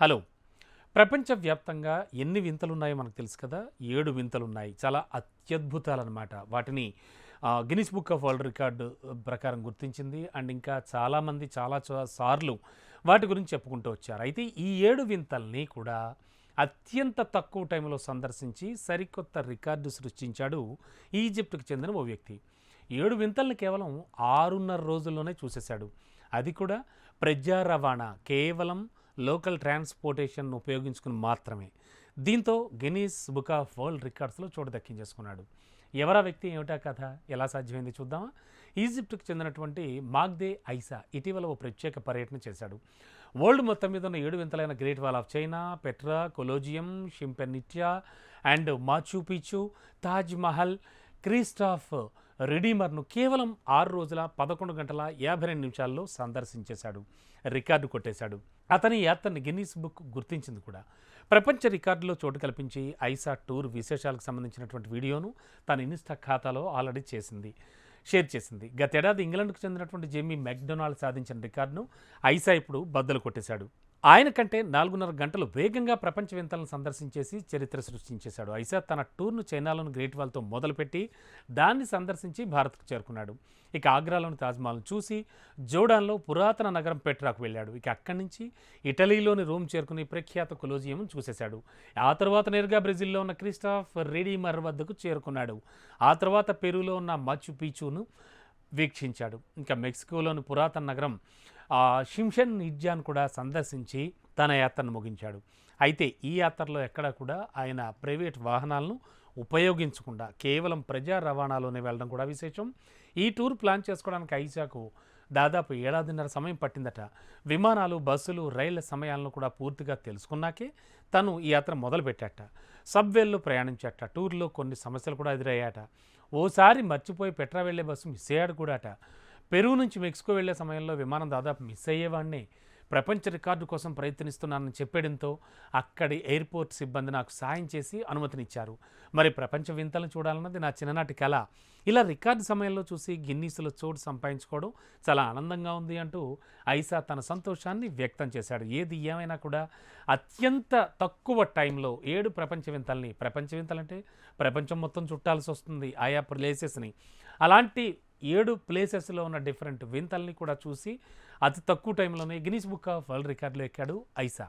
Hello. ప్రపంచవ్యాప్తంగా ఎన్ని వింతలున్నాయో మనకు తెలుసు కదా? ఏడు వింతలున్నాయి. చాలా అత్యద్భుతాలన్నమాట. వాటిని ఆ, Guinness book of world record ప్రకారం గుర్తించింది. అండ్ ఇంకా చాలామంది చాలా సార్లు వాటి గురించి చెప్పుకుంటూ వచ్చారు. అయితే ఈ ఏడు వింతల్ని కూడా అత్యంత తక్కువ టైంలో సందర్శించి సరికొత్త రికార్డు సృష్టించాడు ఈజిప్ట్కి చెందిన ఓ వ్యక్తి. ఏడు వింతల్ని కేవలం ఆరున్నర రోజుల్లోనే చూసేశాడు. అది కూడా ప్రజా రవాణా కేవలం లోకల్ ట్రాన్స్పోర్టేషన్ ఉపయోగించుకుని మాత్రమే. దీంతో గినీస్ బుక్ ఆఫ్ వరల్డ్ రికార్డ్స్లో చోటు దక్కించేసుకున్నాడు. ఎవరా వ్యక్తి ఏమిటా కథ? ఎలా సాధ్యమైంది చూద్దామా? ఈజిప్ట్కి చెందినటువంటి మాగ్దే ఐసా ఇటీవల ఓ ప్రత్యేక పర్యటన చేశాడు. వరల్డ్ మొత్తం మీద ఉన్న ఏడు వింతలైన great wall of China Petra Colosseum షింపెనిట్యా and Machu Picchu Taj Mahal Christ of రిడీమర్ను కేవలం ఆరు రోజుల పదకొండు గంటల యాభై రెండు నిమిషాల్లో సందర్శించేశాడు. రికార్డు కొట్టేశాడు. అతని యాత్రని గిన్నీస్ బుక్ గుర్తించింది కూడా. ప్రపంచ రికార్డులో చోటు కల్పించి ఐసా టూర్ విశేషాలకు సంబంధించినటువంటి వీడియోను తన ఇన్స్టా ఖాతాలో ఆల్రెడీ చేసింది షేర్ చేసింది. గతేడాది ఇంగ్లాండ్కు చెందినటువంటి జేమీ మెక్డొనాల్డ్ సాధించిన రికార్డును ఐసా ఇప్పుడు బద్దలు కొట్టేశాడు. ఆయన కంటే నాలుగున్నర గంటలు వేగంగా ప్రపంచ వింతలను సందర్శించేసి చరిత్ర సృష్టించేశాడు. ఐసా తన టూర్ను చైనాలోని గ్రేట్ వాల్తో మొదలుపెట్టి దాన్ని సందర్శించి భారత్కు చేరుకున్నాడు. ఇక ఆగ్రాలోని తాజ్మహల్ను చూసి జోడాన్లో పురాతన నగరం పెట్రాకు వెళ్ళాడు. ఇక అక్కడి నుంచి ఇటలీలోని రోమ్ చేరుకుని ప్రఖ్యాత కొలోజియం చూసేశాడు. ఆ తర్వాత నేరుగా బ్రెజిల్లో ఉన్న క్రిస్టాఫ్ రెడీమర్ వద్దకు చేరుకున్నాడు. ఆ తర్వాత పెరూలో ఉన్న మచ్చు పీచును వీక్షించాడు. ఇంకా మెక్సికోలోని పురాతన నగరం షింషన్ ఇజ్జాన్ కూడా సందర్శించి తన యాత్రను ముగించాడు. అయితే ఈ యాత్రలో ఎక్కడా కూడా ఆయన ప్రైవేట్ వాహనాలను ఉపయోగించకుండా కేవలం ప్రజా రవాణాలోనే వెళ్ళడం కూడా విశేషం. ఈ టూర్ ప్లాన్ చేసుకోవడానికి ఐజాకు దాదాపు ఏడాదిన్నర సమయం పట్టిందట. విమానాలు బస్సులు రైళ్ళ సమయాలను కూడా పూర్తిగా తెలుసుకున్నాకే తను ఈ యాత్ర మొదలుపెట్టాట. సబ్వేల్లో ప్రయాణించాట. టూర్లో కొన్ని సమస్యలు కూడా ఎదురయ్యాట. ఓసారి మర్చిపోయి పెట్రా వెళ్ళే బస్సు మిస్ అయ్యాడు కూడాట. పెరుగు నుంచి మెక్సికో వెళ్ళే సమయంలో విమానం దాదాపు మిస్ అయ్యేవాడిని. ప్రపంచ రికార్డు కోసం ప్రయత్నిస్తున్నానని చెప్పడంతో అక్కడి ఎయిర్పోర్ట్ సిబ్బంది నాకు సాయం చేసి అనుమతినిచ్చారు. మరి ప్రపంచ వింతలను చూడాలన్నది నా చిన్ననాటి కళ ఇలా రికార్డు సమయంలో చూసి గిన్నీసులో చోటు సంపాదించుకోవడం చాలా ఆనందంగా ఉంది అంటూ ఐసా తన సంతోషాన్ని వ్యక్తం చేశాడు. ఏది ఏమైనా కూడా అత్యంత తక్కువ టైంలో ఏడు ప్రపంచ వింతల్ని ప్రపంచ వింతలంటే ప్రపంచం మొత్తం చుట్టాల్సి వస్తుంది. ఆయా ప్లేసెస్ని. అలాంటి ఏడు ప్లేసెస్లో ఉన్న డిఫరెంట్ వింతల్ని కూడా చూసి అతి తక్కువ టైంలోనే గినీస్ బుక్ ఆఫ్ వరల్డ్ రికార్డులో ఎక్కాడు ఐసా.